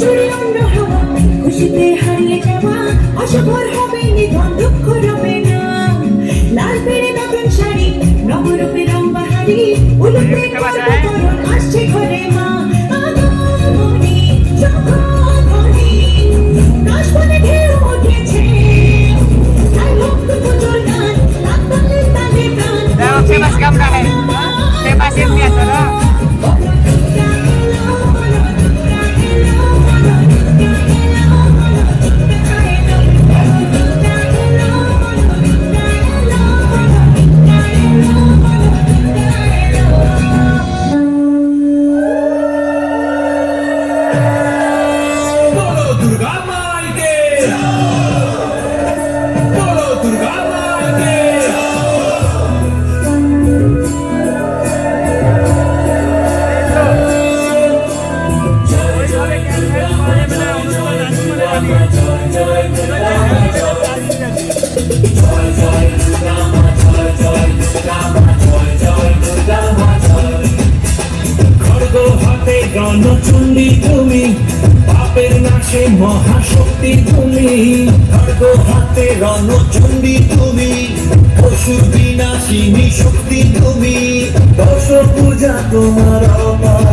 জুড়ে অন্য হাওয়া খুশিতে হারিয়ে যাওয়া অসফল হবে নিধন দুঃখ রবে না। লাল পেড়ে নতুন শাড়ি নবরূপে রং বাহারি উলুপে রণচণ্ডী তুমি পাপের নাশে মহাশক্তি তুমি খড়গ হাতে রণচণ্ডী তুমি পশুর বিনাশিনী শক্তি তুমি দশ পূজা তোমার আমার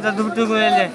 হবে দুটো এলে